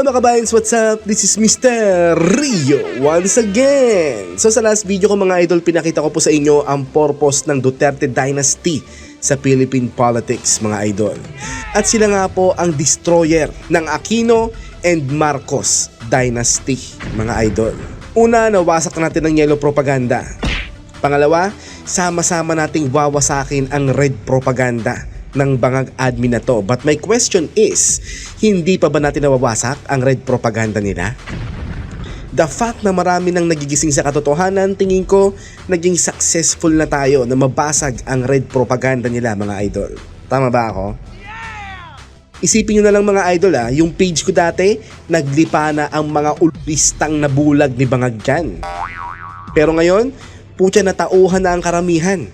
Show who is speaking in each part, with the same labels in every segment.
Speaker 1: Hello mga kabayans, what's up? This is Mr. Rio once again. So sa last video ko mga idol, pinakita ko po sa inyo ang purpose ng Duterte Dynasty sa Philippine politics mga idol. At sila nga po ang destroyer ng Aquino and Marcos Dynasty mga idol. Una, nawasak natin ang yellow propaganda. Pangalawa, sama-sama nating wawasakin ang red propaganda ng bangag admin na to. But my question is, hindi pa ba natin nawawasak ang red propaganda nila? The fact na marami nang nagigising sa katotohanan, tingin ko, naging successful na tayo na mabasag ang red propaganda nila mga idol. Tama ba ako? Isipin nyo na lang mga idol ah, yung page ko dati, naglipa na ang mga ulistang nabulag ni Bangag dyan. Pero ngayon, putya na tauhan na ang karamihan.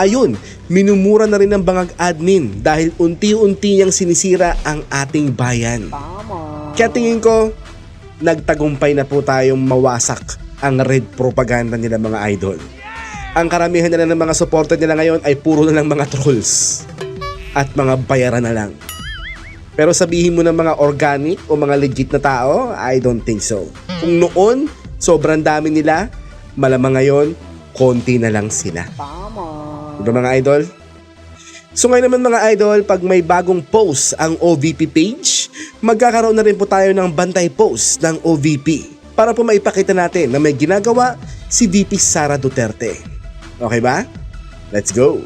Speaker 1: Ayun, minumura na rin ng bangag admin dahil unti-unti niyang sinisira ang ating bayan. Kaya tingin ko, nagtagumpay na po tayong mawasak ang red propaganda nila mga idol. Ang karamihan nila ng mga supporter nila ngayon ay puro na lang mga trolls at mga bayaran na lang. Pero sabihin mo ng mga organic o mga legit na tao, I don't think so. Kung noon, sobrang dami nila, malamang ngayon, konti na lang sila. Diba mga idol? So ngayon naman mga idol, pag may bagong post ang OVP page, magkakaroon na rin po tayo ng bantay post ng OVP para po maipakita natin na may ginagawa si VP Sara Duterte. Okay ba? Let's go!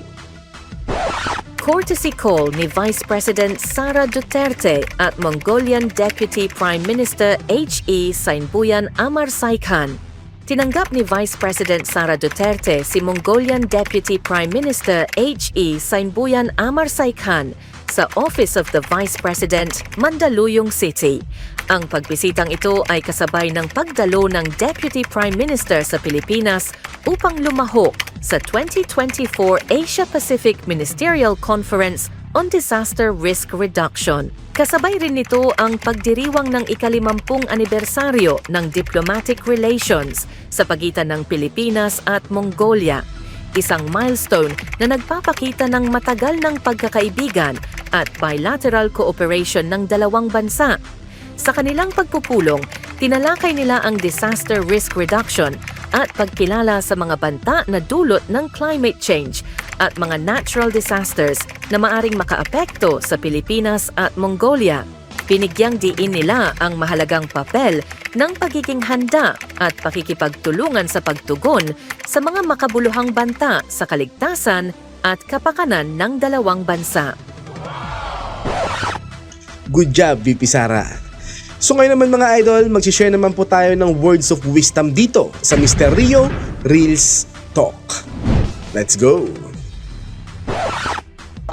Speaker 2: Courtesy call ni Vice President Sara Duterte at Mongolian Deputy Prime Minister H.E. Sainbuyan Amarsaikhan. Tinanggap ni Vice President Sara Duterte si Mongolian Deputy Prime Minister H.E. Sainbuyan Amarsaikhan sa Office of the Vice President, Mandaluyong City. Ang pagbisitang ito ay kasabay ng pagdalo ng Deputy Prime Minister sa Pilipinas upang lumahok sa 2024 Asia-Pacific Ministerial Conference on Disaster Risk Reduction. Kasabay rin nito ang pagdiriwang ng ikalimampung anibersaryo ng diplomatic relations sa pagitan ng Pilipinas at Mongolia isang milestone na nagpapakita ng matagal ng pagkakaibigan at bilateral cooperation ng dalawang bansa. Sa kanilang pagpupulong, tinalakay nila ang disaster risk reduction at pagkilala sa mga banta na dulot ng climate change at mga natural disasters na maaring makaapekto sa Pilipinas at Mongolia. Binigyang diin nila ang mahalagang papel ng pagiging handa at pakikipagtulungan sa pagtugon sa mga makabuluhang banta sa kaligtasan at kapakanan ng dalawang bansa.
Speaker 1: Good job, VP Sara. So ngayon naman mga idol, magsishare naman po tayo ng words of wisdom dito sa Mr. Rio Reels Talk. Let's go!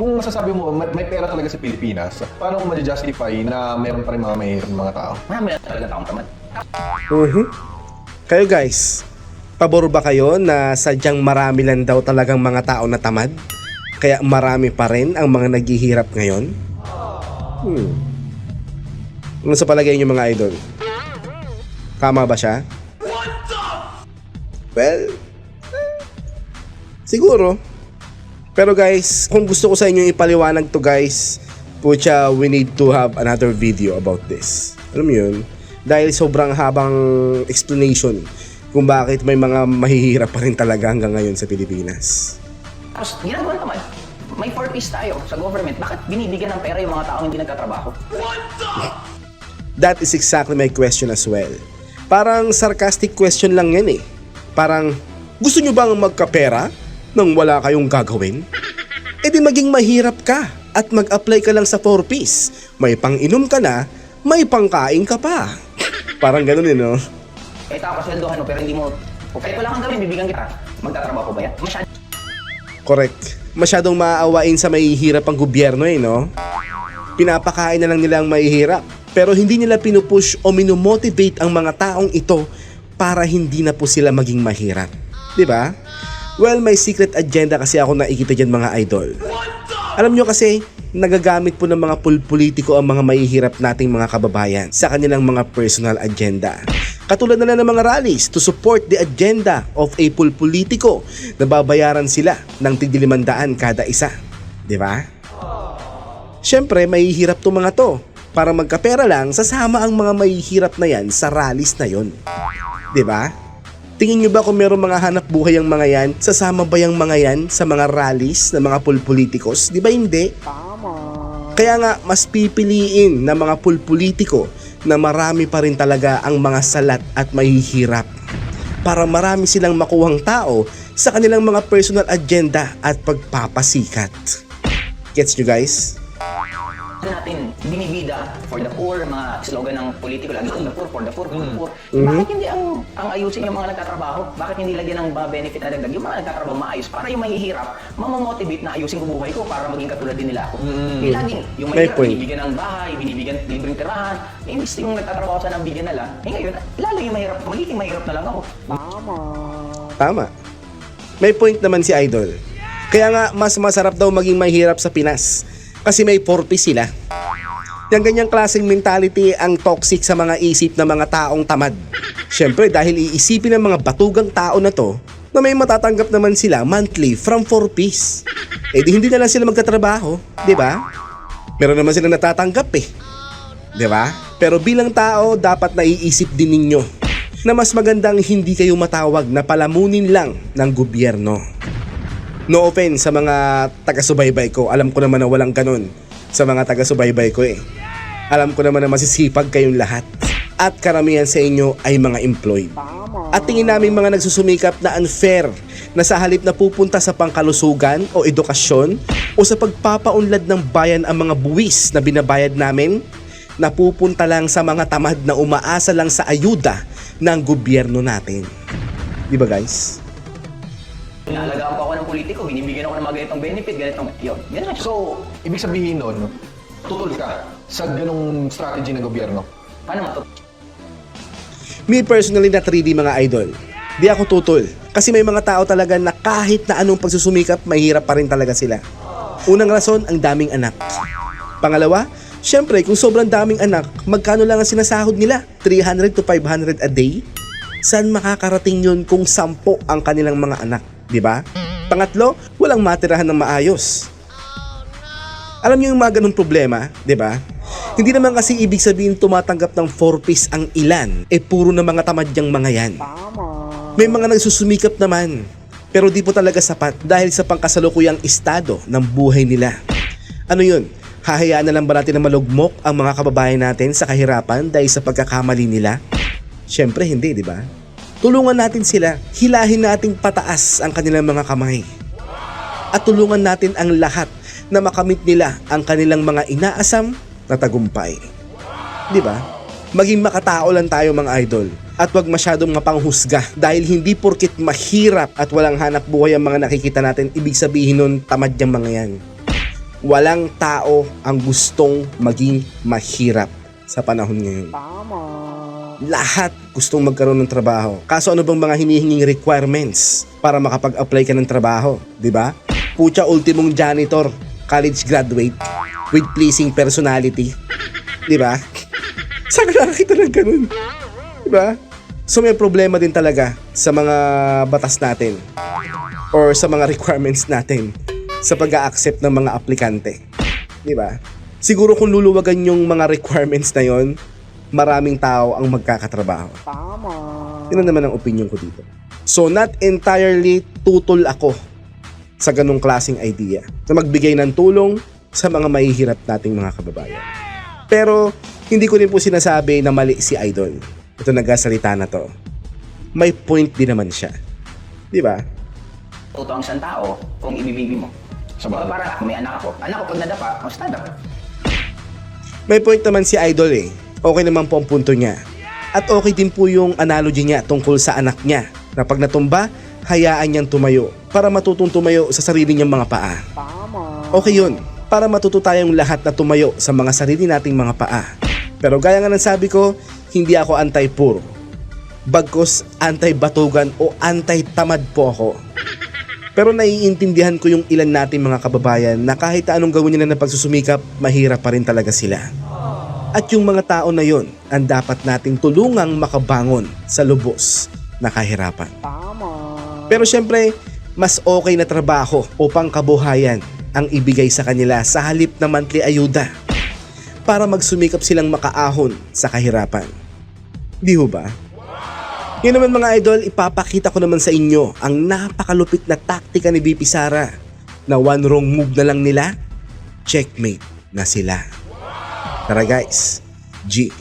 Speaker 3: Kung masasabi mo, may, may pera talaga sa Pilipinas, paano ko ma-justify na meron pa rin mga mahirap mga tao?
Speaker 4: Marami na talaga taong tamad.
Speaker 1: Mhm. Kayo guys, pabor ba kayo na sadyang marami lang daw talagang mga tao na tamad? Kaya marami pa rin ang mga naghihirap ngayon? Hmm. Ano sa palagay niyo mga idol? Tama ba siya? Well, eh, siguro. Pero guys, kung gusto ko sa inyo ipaliwanag to guys, pucha, we need to have another video about this. Alam mo yun? Dahil sobrang habang explanation kung bakit may mga mahihirap pa rin talaga hanggang ngayon sa Pilipinas.
Speaker 4: Tapos ginagawa naman, may four piece tayo sa government. Bakit binibigyan ng pera yung mga taong hindi nagkatrabaho?
Speaker 1: That is exactly my question as well. Parang sarcastic question lang yan eh. Parang, gusto nyo bang magkapera nang wala kayong gagawin? E di maging mahirap ka at mag-apply ka lang sa 4-piece. May pang-inom ka na, may pangkain ka pa. Parang ganun eh no?
Speaker 4: Kahit ako kasweldohan mo pero hindi mo... O kahit wala kang gawin, bibigyan kita. Magtatrabaho ba yan? Masyado
Speaker 1: Correct. Masyadong maaawain sa mahihirap ang gobyerno eh no? Pinapakain na lang nila ang mahihirap. Pero hindi nila pinupush o minumotivate ang mga taong ito para hindi na po sila maging mahirap. 'Di ba? Well, may secret agenda kasi ako nakikita dyan mga idol. Alam nyo kasi, nagagamit po ng mga pulpolitiko ang mga mahihirap nating mga kababayan sa kanilang mga personal agenda. Katulad na lang ng mga rallies to support the agenda of a pulpolitiko na babayaran sila ng tiglimandaan kada isa. Di ba? Siyempre, mahihirap to mga to. Para magkapera lang, sasama ang mga mahihirap na yan sa rallies na yon. 'Di ba? Tingin nyo ba kung meron mga hanap buhay ang mga yan, sasama ba yung mga yan sa mga rallies ng mga pulpolitikos? Di ba hindi? Kaya nga, mas pipiliin ng mga pulpolitiko na marami pa rin talaga ang mga salat at mahihirap para marami silang makuhang tao sa kanilang mga personal agenda at pagpapasikat. Gets nyo guys?
Speaker 4: Natin binibida for the poor, mga slogan ng politiko lagi for the poor, for the poor, for the poor.
Speaker 1: Mhm.
Speaker 4: Bakit hindi ang ang ayusin yung mga nagtatrabaho? Bakit hindi lagyan ng ba benefit na dagdag yung mga nagtatrabaho maayos para yung mahihirap, mamamotivate na ayusin ko buhay ko para maging katulad din nila ako. Eh, laging yung
Speaker 1: May
Speaker 4: mahirap, binibigyan ng bahay, binibigyan libreng tirahan. Eh, imbis yung nagtatrabaho sa nang bigyan na lang. Eh ngayon, lalo yung mahirap, magiging mahirap na lang ako.
Speaker 1: Tama. May point naman si Idol. Kaya nga, mas masarap daw maging mahirap sa Pinas. Kasi may 4P sila. Yung ganyang klaseng mentality ang toxic sa mga isip ng mga taong tamad. Siyempre dahil iisipin ng mga batugang tao na to na may matatanggap naman sila monthly from 4Ps. Eh di hindi na lang sila magtatrabaho, di ba? Meron naman silang natatanggap eh. Di ba? Pero bilang tao, dapat naiisip din ninyo na mas magandang hindi kayo matawag na palamunin lang ng gobyerno. No offense sa mga taga-subaybay ko. Alam ko naman na walang ganun sa mga taga-subaybay ko eh. Alam ko naman na masisipag kayong lahat. At karamihan sa inyo ay mga employed. At tingin namin mga nagsusumikap na unfair na sa halip na pupunta sa pangkalusugan o edukasyon o sa pagpapaunlad ng bayan ang mga buwis na binabayad namin, napupunta lang sa mga tamad na umaasa lang sa ayuda ng gobyerno natin. Di ba guys?
Speaker 4: Inaalagaan pa ako ng politiko, binibigyan ako ng mga ganitong benefit, ganitong, yun. Ganun So,
Speaker 3: ibig sabihin nun, tutol ka sa ganong strategy ng gobyerno.
Speaker 4: paano matut?
Speaker 1: Me personally not really mga idol. Di ako tutol. Kasi may mga tao talaga na kahit na anong pagsusumikap, mahirap pa rin talaga sila. Unang rason, ang daming anak. Pangalawa, syempre kung sobrang daming anak, magkano lang ang sinasahod nila? 300 to 500 a day? Saan makakarating yun kung sampo ang kanilang mga anak? Di ba? Pangatlo, walang matirahan ng maayos. Alam niyo yung mga ganung problema, 'di ba? Hindi naman kasi ibig sabihin tumatanggap ng 4 piece ang ilan, eh puro na mga tamadyang mga yan. May mga nagsusumikap naman, pero di po talaga sapat dahil sa pangkasalukuyang estado ng buhay nila. Ano yun? Hahayaan na lang ba natin na malugmok ang mga kababayan natin sa kahirapan dahil sa pagkakamali nila? Siyempre hindi, di ba? Tulungan natin sila, hilahin nating pataas ang kanilang mga kamay at tulungan natin ang lahat na makamit nila ang kanilang mga inaasam na tagumpay. 'Di ba? Maging makatao lang tayo mga idol at wag masyadong mapanghusga dahil hindi porkit mahirap at walang hanap buhay ang mga nakikita natin ibig sabihin nun tamad yung mga yan. Walang tao ang gustong maging mahirap sa panahon ngayon. Lahat gustong magkaroon ng trabaho. Kaso ano bang mga hinihinging requirements para makapag-apply ka ng trabaho? 'Di ba? Pucha ultimong janitor, college graduate, with pleasing personality. 'Di ba? Saan ka nakakita ng ganun? 'Di ba? So may problema din talaga sa mga batas natin or sa mga requirements natin sa pag-accept ng mga aplikante. 'Di ba? Siguro kung luluwagan yung mga requirements na yon, maraming tao ang magkakatrabaho. Tama. Yun naman ang opinion ko dito. So not entirely tutol ako sa ganong klaseng idea na magbigay ng tulong sa mga mahihirap nating mga kababayan. Pero hindi ko rin po sinasabi na mali si Idol. Ito nagsasalita na to. May point din naman siya. Di ba?
Speaker 4: Totoo ang isang tao kung ibibigay mo.
Speaker 3: Sa bagay.
Speaker 4: Para ako, may anak ako. Anak ko pag nadapa, oh, stand up.
Speaker 1: May point naman si Idol eh. Okay naman po ang punto niya. At okay din po yung analogy niya tungkol sa anak niya na pag natumba, hayaan niyang tumayo para matutong tumayo sa sarili niyang mga paa. Okay yun, para matuto tayong lahat na tumayo sa mga sarili nating mga paa. Pero gaya nga ng sabi ko, hindi ako anti-poor. Bagkos anti-batugan o anti-tamad po ako. Pero naiintindihan ko yung ilan nating mga kababayan na kahit anong gawin nila na pagsusumikap, mahirap pa rin talaga sila. At yung mga tao na yon ang dapat nating tulungang makabangon sa lubos na kahirapan. Pero syempre, mas okay na trabaho o pangkabuhayan ang ibigay sa kanila sa halip na monthly ayuda. para magsumikap silang makaahon sa kahirapan. Di ho ba? Yun naman mga idol, ipapakita ko naman sa inyo ang napakalupit na taktika ni BP Sara na one wrong move na lang nila, checkmate na sila. Tara guys, G.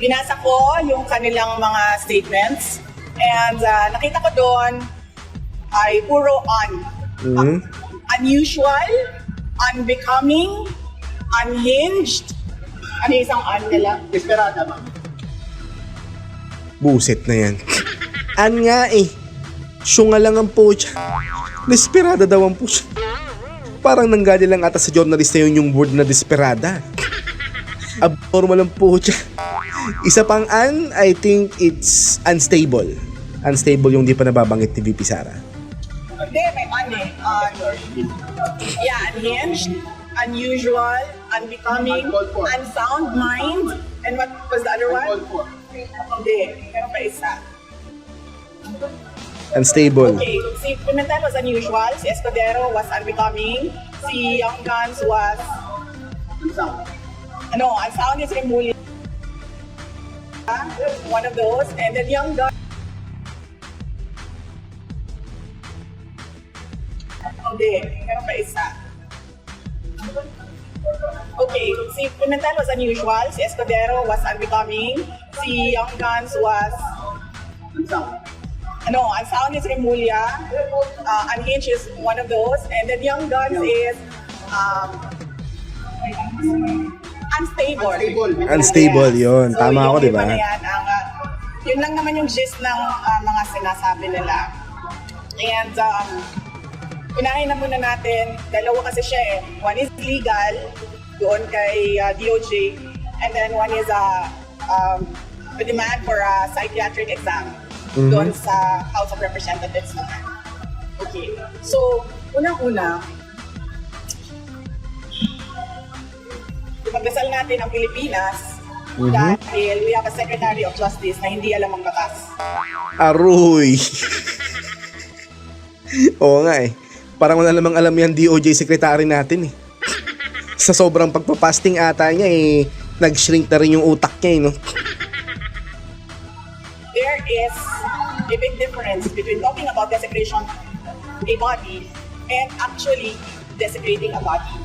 Speaker 5: binasa ko yung kanilang mga statements and uh, nakita ko doon ay puro on.
Speaker 1: Mhm.
Speaker 5: Unusual, unbecoming, unhinged. Ano yung isang on nila? Desperada, ma'am.
Speaker 1: Buset na yan. An nga eh. Siya nga lang ang po siya. Desperada daw ang po siya. Parang nanggali lang ata sa journalista yun yung word na desperada. Abnormal lang po siya. Isa pang an, I think it's unstable. Unstable yung di pa nababanggit ni VP Sara.
Speaker 5: Hindi, may on eh. On. yeah, unhinged, unusual, unbecoming, unsound mind, and what was the other one? Hindi, meron pa isa.
Speaker 1: Unstable.
Speaker 5: Okay, si Pimentel was unusual, si Escudero was unbecoming, si Young Guns was... Ano, unsound is Remulia. One of those. And then Young Guns... Hindi, meron pa isa. Okay, si Pimentel was unusual, si Escudero was unbecoming, si Young Guns was... ano, unsound is Remulia, uh, unhinged is one of those, and then Young Guns is um, unstable.
Speaker 1: Unstable, yun.
Speaker 5: So,
Speaker 1: Tama ako, di ba?
Speaker 5: yan, ang, uh, yun lang naman yung gist ng uh, mga sinasabi nila. And um, unahin na muna natin, dalawa kasi siya eh. One is legal, doon kay uh, DOJ, and then one is a, um, a demand for a psychiatric exam doon sa House of Representatives naman. Okay. So, unang-una, ipagdasal natin ang Pilipinas dahil we have a Secretary of Justice na hindi alam ang batas.
Speaker 1: Aroy. Oo nga eh. Parang wala namang alam yan DOJ secretary natin eh. Sa sobrang pagpapasting ata niya eh, nag-shrink na rin yung utak niya eh, no?
Speaker 5: there is a big difference between talking about desecration a body and actually desecrating a body.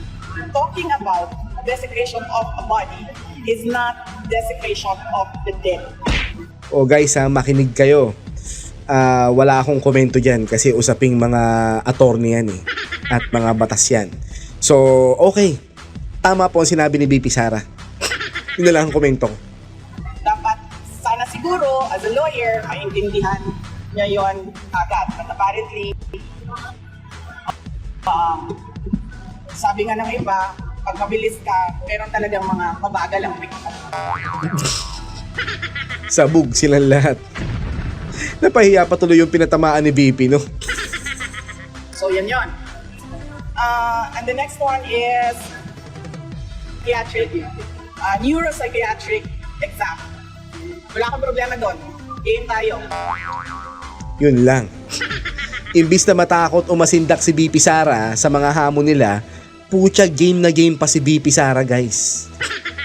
Speaker 5: Talking about desecration of a body is not desecration of the dead.
Speaker 1: O guys ha, makinig kayo. Ah, wala akong komento dyan kasi usaping mga attorney yan eh. At mga batas yan. So, okay. Tama po ang sinabi ni BP Sara. Yun na lang ang komento ko.
Speaker 5: Dapat sana siguro as a lawyer maintindihan niya yon agad. But apparently, um, sabi nga ng iba, pag mabilis ka, meron talagang mga mabagal ang bigla.
Speaker 1: Sabog silang lahat. Napahiya pa tuloy yung pinatamaan ni BP, no?
Speaker 5: So, yan yon. Uh, and the next one is psychiatric, uh, neuropsychiatric exam. Wala kang problema doon. Game tayo.
Speaker 1: Yun lang. Imbis na matakot o masindak si BP Sara sa mga hamon nila, putya game na game pa si BP Sara guys.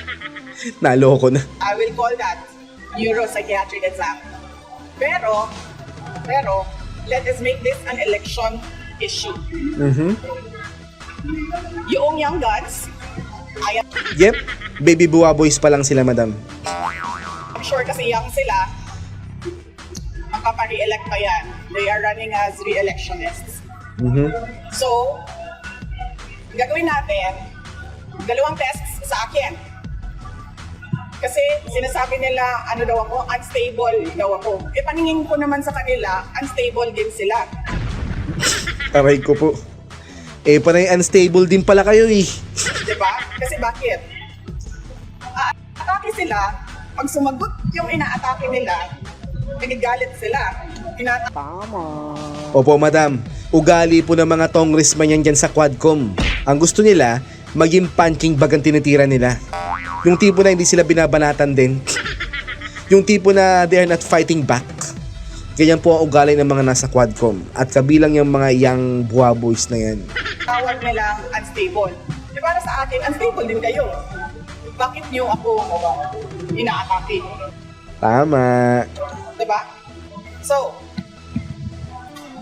Speaker 1: Naloko na.
Speaker 5: I will call that neuropsychiatric exam. Pero, pero, let us make this an election issue.
Speaker 1: Mhm.
Speaker 5: Yung Young Guns, I am
Speaker 1: Yep, baby buwa boys pa lang sila madam.
Speaker 5: sure kasi young sila, magpapa-re-elect pa yan. They are running as re-electionists.
Speaker 1: Mhm.
Speaker 5: So, gagawin natin, dalawang tests sa akin. Kasi sinasabi nila, ano daw ako, unstable daw ako. E paningin ko naman sa kanila, unstable din sila.
Speaker 1: Aray ko po. Eh, panay unstable din pala kayo eh.
Speaker 5: Di ba? Kasi bakit? Atake sila, pag sumagot yung inaatake nila, nagigalit sila. Tinata-
Speaker 1: Opo, madam. Ugali po ng mga congressman yan dyan sa Quadcom. Ang gusto nila, maging punching bag ang tinitira nila. Yung tipo na hindi sila binabanatan din. yung tipo na they are not fighting back. Ganyan po ang ugali ng mga nasa Quadcom. At kabilang yung mga young buwa boys na yan.
Speaker 5: tawag nilang unstable. Di para sa akin, unstable din kayo. Bakit niyo ako inaatake?
Speaker 1: Tama.
Speaker 5: Diba? So,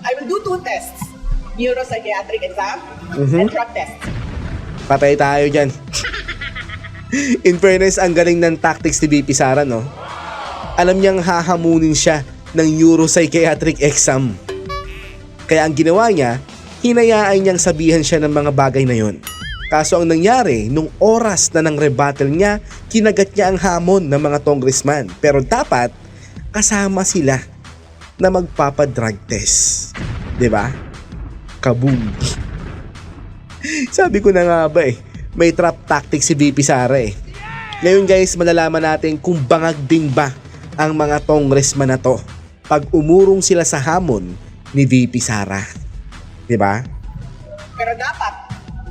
Speaker 5: I will do two tests. Neuropsychiatric exam and drug test.
Speaker 1: Patay tayo dyan. In fairness, ang galing ng tactics ni BP Sara, no? Alam niyang hahamunin siya ng neuropsychiatric exam. Kaya ang ginawa niya, hinayaan niyang sabihan siya ng mga bagay na yon. Kaso ang nangyari, nung oras na ng rebuttal niya, kinagat niya ang hamon ng mga congressman. Pero dapat, kasama sila na magpapadrug test. ba? Kaboom! Sabi ko na nga ba eh, may trap tactic si VP Sara eh. Ngayon guys, malalaman natin kung bangag din ba ang mga congressman na to pag umurong sila sa hamon ni VP Sara. 'Di ba?
Speaker 5: Pero dapat,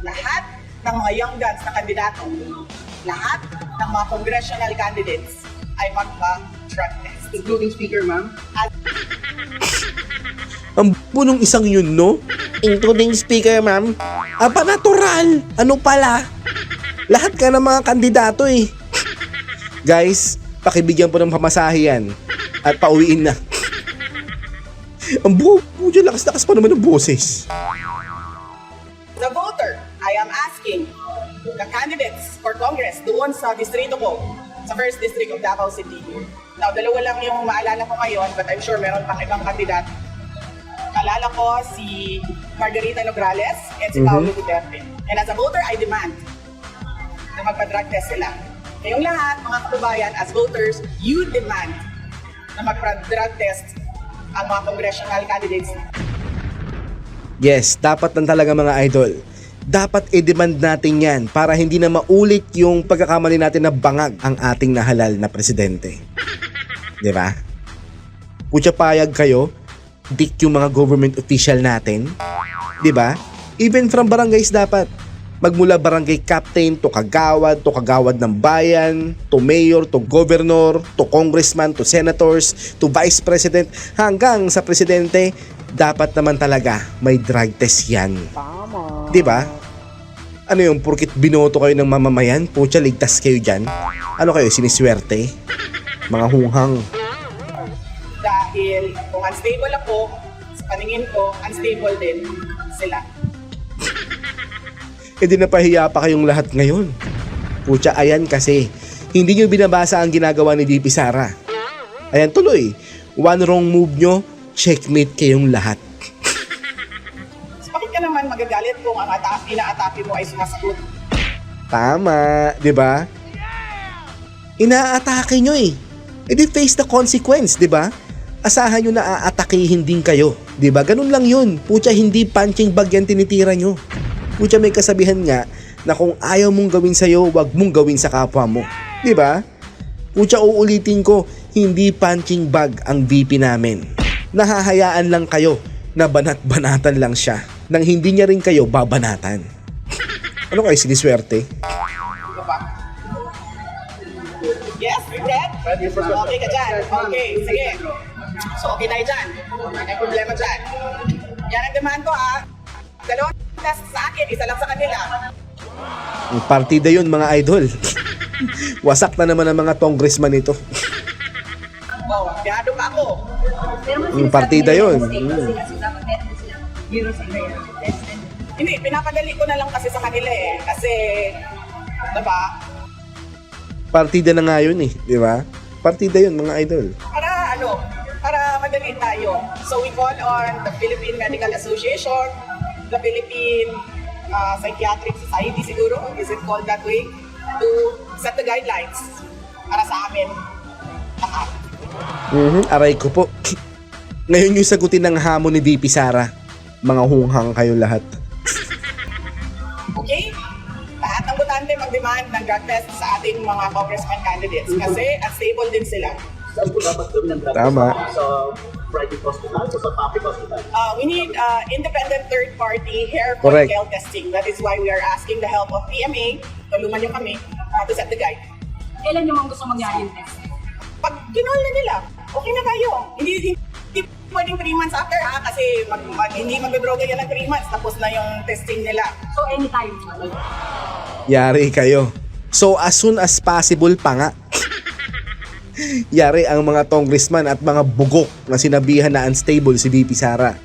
Speaker 5: lahat ng mga young guns na kandidato, lahat ng mga congressional candidates ay magpa-drug test. Including Speaker, ma'am? At
Speaker 1: Ang punong isang yun, no? Including speaker, ma'am. Aba, natural. Ano pala? Lahat ka ng mga kandidato eh. Guys, pakibigyan po ng pamasahe yan. At pauwiin na. Ang buo, buo dyan, lakas-lakas pa naman ng boses.
Speaker 5: the voter, I am asking the candidates for Congress doon sa distrito ko, sa first district of Davao City. Now, dalawa lang yung maalala ko ngayon, but I'm sure meron pang ibang kandidat. Kalala ko si Margarita Nograles and si Paolo Duterte. And as a voter, I demand na magpa-drug test sila. Kayong lahat, mga kababayan, as voters, you demand na magpa-drug test ang mga congressional candidates
Speaker 1: Yes, dapat lang talaga mga idol. Dapat i-demand natin yan para hindi na maulit yung pagkakamali natin na bangag ang ating nahalal na presidente. Di ba? Kutya payag kayo, dik yung mga government official natin. Di ba? Even from barangays dapat. Magmula barangay captain to kagawad, to kagawad ng bayan, to mayor, to governor, to congressman, to senators, to vice president, hanggang sa presidente, dapat naman talaga may drug test yan. Di ba? Ano yung purkit binoto kayo ng mamamayan, putya ligtas kayo dyan? Ano kayo, siniswerte? Mga hunghang.
Speaker 5: Dahil kung unstable ako, sa paningin ko, unstable din sila.
Speaker 1: E di napahiya pa kayong lahat ngayon. Putya, ayan kasi. Hindi nyo binabasa ang ginagawa ni DP Sara. Ayan tuloy. One wrong move nyo, checkmate kayong lahat.
Speaker 5: So bakit ka naman magagalit kung ang ata- ina-atake mo ay sumasagot?
Speaker 1: Tama, di ba? Inaatake nyo eh. E di face the consequence, di ba? Asahan nyo na aatakihin din kayo. Di ba? Ganun lang yun. Putya, hindi punching bag yan tinitira nyo. Putya, may kasabihan nga na kung ayaw mong gawin sa'yo, wag mong gawin sa kapwa mo. Di ba? Putya, uulitin ko, hindi punching bag ang VP namin. Nahahayaan lang kayo na banat-banatan lang siya nang hindi niya rin kayo babanatan. Ano kayo siniswerte?
Speaker 5: Yes, Fred? Okay ka dyan. Okay, sige. So okay tayo dyan. May problema dyan. Yan ang demand ko ha. Dalawang test sa akin, isa lang sa kanila.
Speaker 1: Ang partida yun mga idol. Wasak na naman ang mga congressman nito.
Speaker 5: Wow, piyado pa ako.
Speaker 1: Yung partida yun. Mm.
Speaker 5: Hindi, pinapadali ko na lang kasi sa kanila eh. Kasi, diba,
Speaker 1: Partida na nga yun eh, di ba? Partida yun mga idol.
Speaker 5: para ano, madali tayo. So we call on the Philippine Medical Association, the Philippine uh, Psychiatric Society siguro, is it called that way, to set the guidelines para sa amin lahat.
Speaker 1: Mhm, aray ko po. Ngayon yung sagutin ng hamon ni VP Sara. Mga hunghang kayo lahat.
Speaker 5: Okay? Lahat ng botante mag-demand ng drug test sa ating mga congressman candidates kasi unstable din sila.
Speaker 6: Saan po dapat gawin ang drug
Speaker 1: Tama.
Speaker 6: test? Sa private hospital o sa public hospital?
Speaker 5: Uh, we need uh, independent third-party hair
Speaker 1: Correct.
Speaker 5: follicle testing. That is why we are asking the help of PMA, tulungan nyo kami uh, to set the guide.
Speaker 7: Kailan nyo mang gusto mangyari yung test?
Speaker 5: Pag ginol na nila, okay na tayo. Hindi, hindi Pwedeng 3 months after ha, kasi mag, mag, hindi magdodroga yan ng 3 months, tapos na yung testing nila.
Speaker 7: So anytime.
Speaker 1: Yari kayo. So as soon as possible pa nga. Yari ang mga congressman at mga bugok na sinabihan na unstable si VP Sara.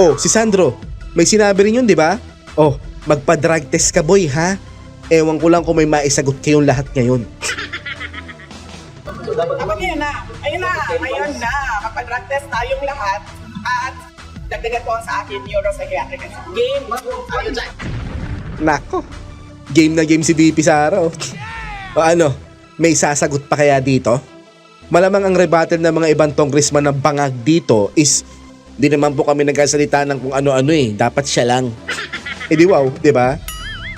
Speaker 1: Oh, si Sandro, may sinabi rin yun, di ba? Oh, magpa-drug test ka boy ha? Ewan ko lang kung may maisagot kayong lahat ngayon.
Speaker 6: So dapat
Speaker 5: Dapat yun na. Ayun na, ayun na. Magpa-drug test tayong lahat at dagdagan ko sa akin neuropsychiatric. Game, ayun dyan.
Speaker 1: Nako, game na game si VP Sara oh. O ano, may sasagot pa kaya dito? Malamang ang rebuttal ng mga ibang congressman na bangag dito is di naman po kami nagkasalita ng kung ano-ano eh, dapat siya lang. Eh di wow, di ba?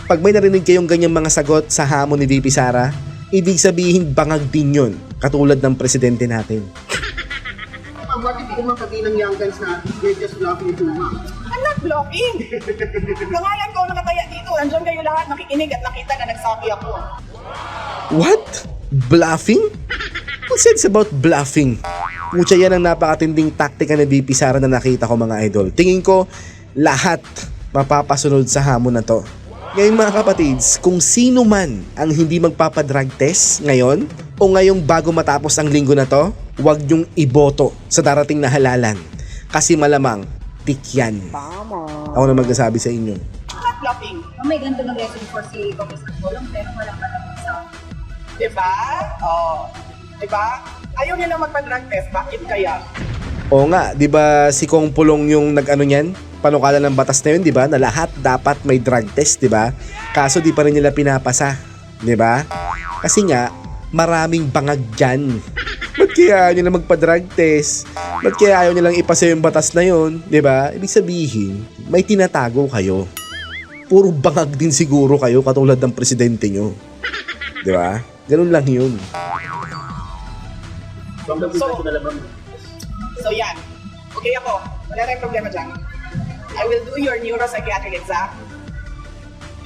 Speaker 1: Pag may narinig kayong ganyang mga sagot sa hamon ni VP Sara, ibig sabihin bangag din yun, katulad ng presidente natin.
Speaker 6: What if sabihin ng young guns na they're just laughing too much?
Speaker 5: I'm not blocking. Pangalan ko nakataya dito. Andiyan kayo lahat nakikinig at nakita na nagsabi ako.
Speaker 1: What? Bluffing? Who says about bluffing? Pucha yan ang napakatinding taktika ni VP Sara na nakita ko mga idol. Tingin ko, lahat mapapasunod sa hamon na to. Ngayon mga kapatids, kung sino man ang hindi magpapadrug test ngayon o ngayong bago matapos ang linggo na to, huwag niyong iboto sa darating na halalan. Kasi malamang, tik yan. Ako na magsasabi sa inyo.
Speaker 5: I'm not blocking.
Speaker 7: May ganito ng lesson for si Congressman Bolong pero walang sa
Speaker 5: Diba? Oh. Diba? Ayaw nila magpa-drug test. Bakit kaya?
Speaker 1: Oo nga, 'di ba si Kong Pulong yung nag-ano niyan? Panukala ng batas na yun, 'di ba? Na lahat dapat may drug test, 'di ba? Kaso di pa rin nila pinapasa, 'di ba? Kasi nga maraming bangag diyan. Ba't kaya ayaw nila magpa-drug test? Ba't kaya ayaw nilang ipasa yung batas na yun? ba? Ibig sabihin, may tinatago kayo. Puro bangag din siguro kayo katulad ng presidente nyo. ba? Ganun lang yun.
Speaker 6: So,
Speaker 5: So- yan. Okay ako. Wala tayong problema dyan. I will do your neuropsychiatric exam.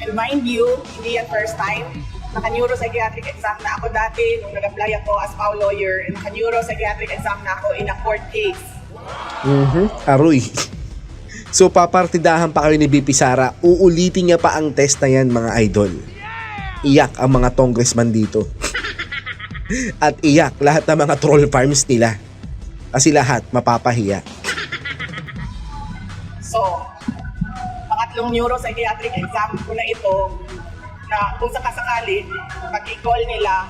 Speaker 5: And mind you, hindi yan first time. Naka-neuropsychiatric exam na ako dati nung nag-apply ako as PAW lawyer. And naka-neuropsychiatric exam na ako in a court case.
Speaker 1: Mhm. Aroy. So papartidahan pa kayo ni BP Sara, uulitin niya pa ang test na yan mga idol. Iyak ang mga congressman dito. At iyak lahat ng mga troll farms nila. Kasi lahat mapapahiya.
Speaker 5: So, pangatlong neuropsychiatric exam ko na ito na kung sakasakali, pag-i-call nila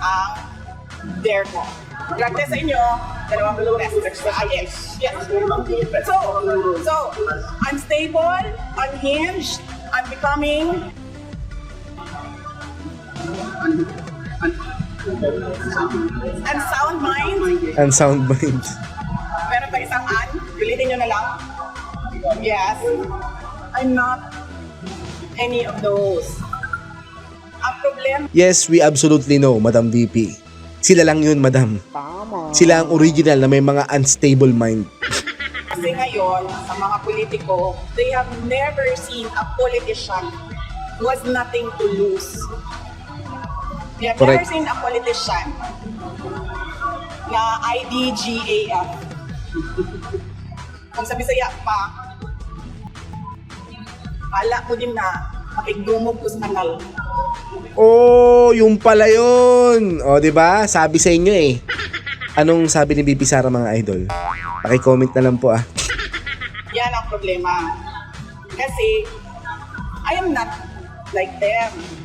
Speaker 5: ang dare ko. Drug test sa inyo, dalawang test. Ah, yes. yes. So, so, unstable, unhinged, unbecoming, and sound mind.
Speaker 1: And sound mind.
Speaker 5: Meron pa isang an, pilitin nyo na lang. Yes. I'm not any of those. Ang problema
Speaker 1: Yes, we absolutely know, Madam VP. Sila lang yun, Madam. Sila ang original na may mga unstable mind.
Speaker 5: kasi ngayon, sa mga politiko, they have never seen a politician who has nothing to lose. They have never
Speaker 1: Correct.
Speaker 5: seen a politician na IDGAF. Kung sa Bisaya pa, pala ko din na makigdumog ko sa kanal.
Speaker 1: Oh, yung pala yun. O, di ba? Sabi sa inyo eh. Anong sabi ni BP Sara mga idol? Paki-comment na lang po ah.
Speaker 5: Yan ang problema. Kasi, I am not like them.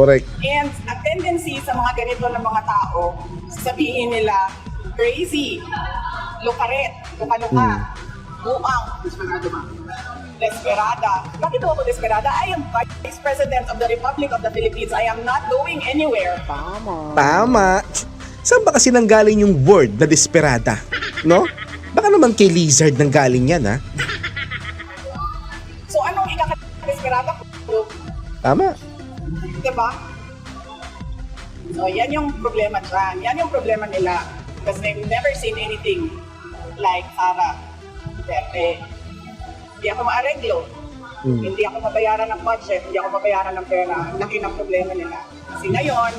Speaker 1: Correct.
Speaker 5: And ang tendency sa mga ganito na mga tao, sabihin nila, crazy, lukaret, luka-luka, buang, desperada. Bakit ako desperada? I am Vice President of the Republic of the Philippines. I am not going anywhere.
Speaker 1: Tama. Saan ba kasi nanggaling yung word na desperada? No? Baka naman kay Lizard nanggaling yan ha?
Speaker 5: So anong ikaka-desperada ko?
Speaker 1: Tama.
Speaker 5: Diba? So, yan yung problema dyan. Yan yung problema nila. Because they've never seen anything like Sarah. Duterte. Hindi ako maareglo.
Speaker 1: Mm.
Speaker 5: Hindi ako mabayaran ng budget. Hindi ako mabayaran ng pera. Laki ng problema nila. Kasi ngayon,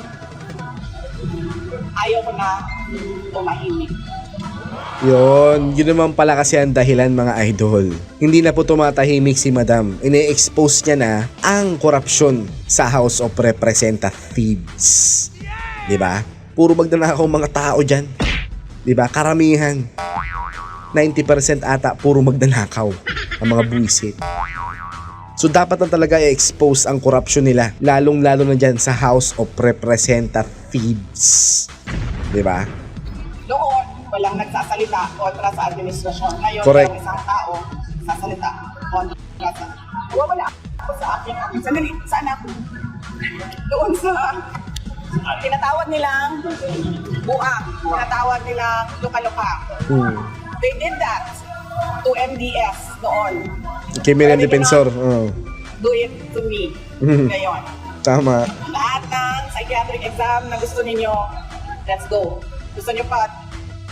Speaker 5: ayaw ko na tumahimik.
Speaker 1: Yon, yun naman pala kasi ang dahilan mga idol. Hindi na po tumatahimik si Madam. Ine-expose niya na ang korupsyon sa House of Representatives. 'Di ba? Puro magnanakaw mga tao diyan. 'Di ba? Karamihan. 90% ata puro magnanakaw ang mga buwisit. So dapat na talaga i-expose ang korupsyon nila, lalong-lalo na dyan sa House of Representatives. 'Di ba?
Speaker 5: Walang nagsasalita kontra sa administrasyon. Ngayon,
Speaker 1: Correct.
Speaker 5: yung isang tao sasalita kontra sa... Wala ako sa akin. Sandali, saan ako? Doon sa... Tinatawag nilang buang. Tinatawag nilang luka-luka.
Speaker 1: Hmm.
Speaker 5: They did that to MDS noon.
Speaker 1: Kay Miriam Defensor. Oh.
Speaker 5: Do it to me.
Speaker 1: Mhm.
Speaker 5: Ngayon.
Speaker 1: Tama.
Speaker 5: Lahat ng psychiatric exam na gusto ninyo, let's go. Gusto nyo pa,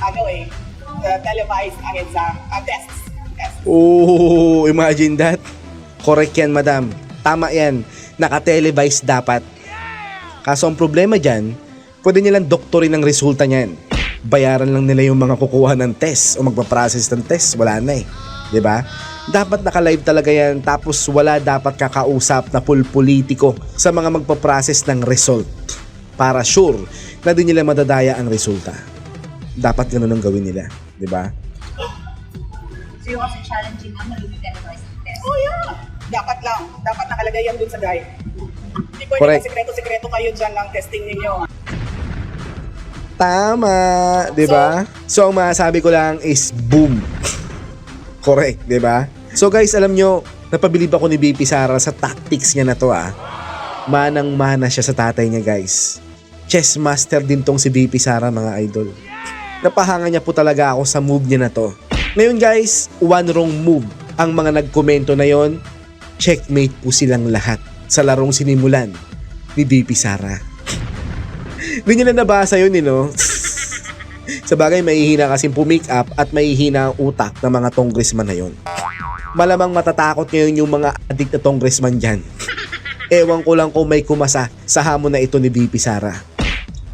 Speaker 5: ano eh, uh, televised ang exam, ang tests.
Speaker 1: Oh, imagine that. Correct yan, madam. Tama yan. Naka-televise dapat. Kaso ang problema dyan, pwede nilang doktorin ang resulta niyan. Bayaran lang nila yung mga kukuha ng test o magpa-process ng test. Wala na eh. ba? Dapat naka-live talaga yan tapos wala dapat kakausap na full politiko sa mga magpa-process ng result para sure na di nila madadaya ang resulta. Dapat ganun ang gawin nila, 'di ba?
Speaker 7: So yung kasi challenging ang magiging televised test.
Speaker 5: Oh yeah. Dapat lang. Dapat nakalagay yan dun sa guide. Hindi pwede
Speaker 1: Correct.
Speaker 5: na sikreto-sikreto kayo dyan ng testing ninyo.
Speaker 1: Tama, 'di ba? So, ang masasabi ko lang is boom. Correct, 'di ba? So guys, alam nyo, napabilib ako ni BP Sara sa tactics niya na to ah. Manang-mana siya sa tatay niya guys. Chess master din tong si BP Sara mga idol. Napahanga niya po talaga ako sa move niya na to. Ngayon guys, one wrong move. Ang mga nagkomento na yon, checkmate po silang lahat sa larong sinimulan ni BP Sara. Hindi nyo na nabasa yun, eh, no? Sa bagay, mahihina kasing pumick up at mahihina ang utak ng mga congressman na yun. Malamang matatakot ngayon yung mga adik na congressman dyan. Ewan ko lang kung may kumasa sa hamon na ito ni BP Sara.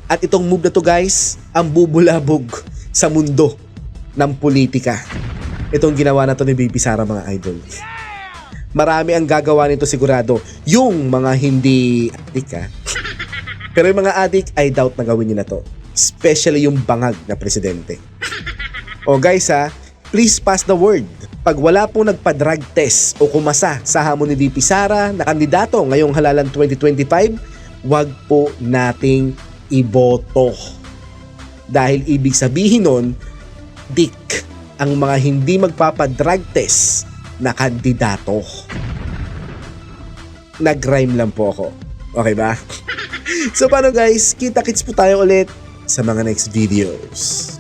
Speaker 1: At itong move na to guys, ang bubulabog sa mundo ng politika. Itong ginawa na to ni BP Sara mga idol. Marami ang gagawa nito sigurado. Yung mga hindi adik ha. Pero yung mga adik, I doubt na gawin nila to. Especially yung bangag na presidente. O guys ha, please pass the word. Pag wala pong nagpa-drug test o kumasa sa hamon ni VP Sara na kandidato ngayong halalan 2025, wag po nating iboto. Dahil ibig sabihin nun, dik ang mga hindi magpapa-drug test na kandidato. Nag-rhyme lang po ako. Okay ba? So paano guys, kita-kits po tayo ulit sa mga next videos.